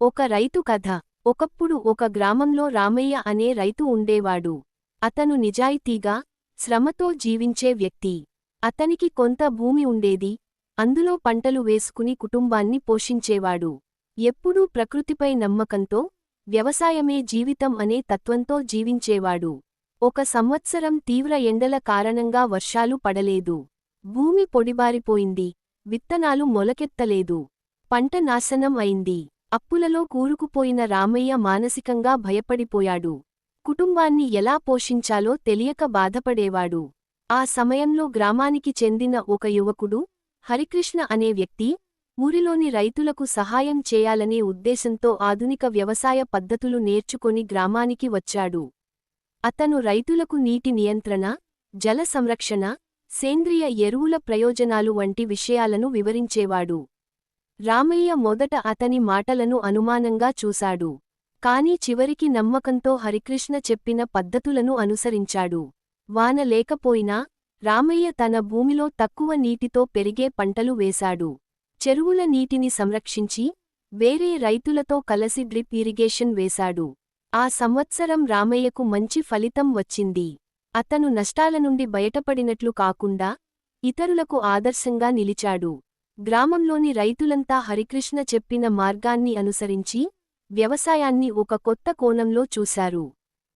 ఒక రైతు కథ. ఒకప్పుడు ఒక గ్రామంలో రామయ్య అనే రైతు ఉండేవాడు. అతను నిజాయితీగా శ్రమతో జీవించే వ్యక్తి. అతనికి కొంత భూమి ఉండేది. అందులో పంటలు వేసుకుని కుటుంబాన్ని పోషించేవాడు. ఎప్పుడూ ప్రకృతిపై నమ్మకంతో వ్యవసాయమే జీవితం అనే తత్వంతో జీవించేవాడు. ఒక సంవత్సరం తీవ్ర ఎండల కారణంగా వర్షాలు పడలేదు. భూమి పొడిబారిపోయింది. విత్తనాలు మొలకెత్తలేదు. పంట నాశనం అయింది. అప్పులలో కూరుకుపోయిన రామయ్య మానసికంగా భయపడిపోయాడు. కుటుంబాన్ని ఎలా పోషించాలో తెలియక బాధపడేవాడు. ఆ సమయంలో గ్రామానికి చెందిన ఒక యువకుడు హరికృష్ణ అనే వ్యక్తి ఊరిలోని రైతులకు సహాయం చేయాలనే ఉద్దేశంతో ఆధునిక వ్యవసాయ పద్ధతులు నేర్చుకొని గ్రామానికి వచ్చాడు. అతను రైతులకు నీటి నియంత్రణ జల సంరక్షణ సేంద్రియ ఎరువుల ప్రయోజనాలు వంటి విషయాలను వివరించేవాడు. రామయ్య మొదట అతని మాటలను అనుమానంగా చూశాడు. కాని చివరికి నమ్మకంతో హరికృష్ణ చెప్పిన పద్ధతులను అనుసరించాడు. వాన లేకపోయినా రామయ్య తన భూమిలో తక్కువ నీటితో పెరిగే పంటలు వేశాడు. చెరువుల నీటిని సంరక్షించి వేరే రైతులతో కలసి డ్రిప్ ఇరిగేషన్ వేశాడు. ఆ సంవత్సరం రామయ్యకు మంచి ఫలితం వచ్చింది. అతను నష్టాల నుండి బయటపడినట్లు కాకుండా ఇతరులకు ఆదర్శంగా నిలిచాడు. గ్రామంలోని రైతులంతా హరికృష్ణ చెప్పిన మార్గాన్ని అనుసరించి వ్యవసాయాన్ని ఒక కొత్త కోణంలో చూశారు.